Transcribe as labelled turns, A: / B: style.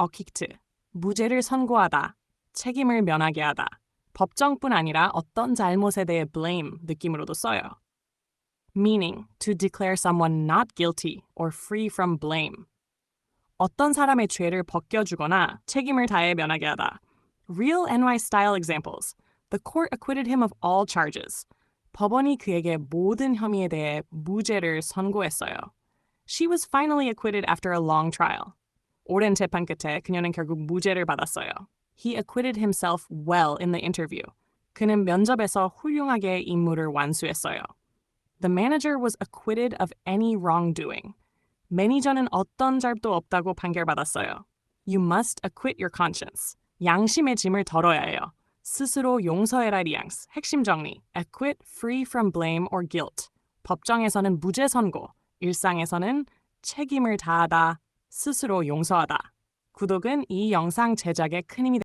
A: 어킥트, 무죄를 선고하다, 책임을 면하게 하다. 법정뿐 아니라 어떤 잘못에 대해 blame 느낌으로도 써요. meaning to declare someone not guilty or free from blame. 어떤 사람의 죄를 벗겨주거나 책임을 다해 면하게 하다. Real NY style examples. The court acquitted him of all charges. 법원이 그에게 모든 혐의에 대해 무죄를 선고했어요. She was finally acquitted after a long trial. 오랜 재판 끝에 그녀는 결국 무죄를 받았어요. He acquitted himself well in the interview. 그는 면접에서 훌륭하게 임무를 완수했어요. The manager was acquitted of any wrongdoing. 매니저는 어떤 잘도 없다고 판결받았어요. You must acquit your conscience. 양심의 짐을 덜어야 해요. 스스로 용서해라 리앙스. 핵심 정리. Acquit free from blame or guilt. 법정에서는 무죄 선고. 일상에서는 책임을 다하다. 스스로 용서하다. 구독은 이 영상 제작에 큰 힘이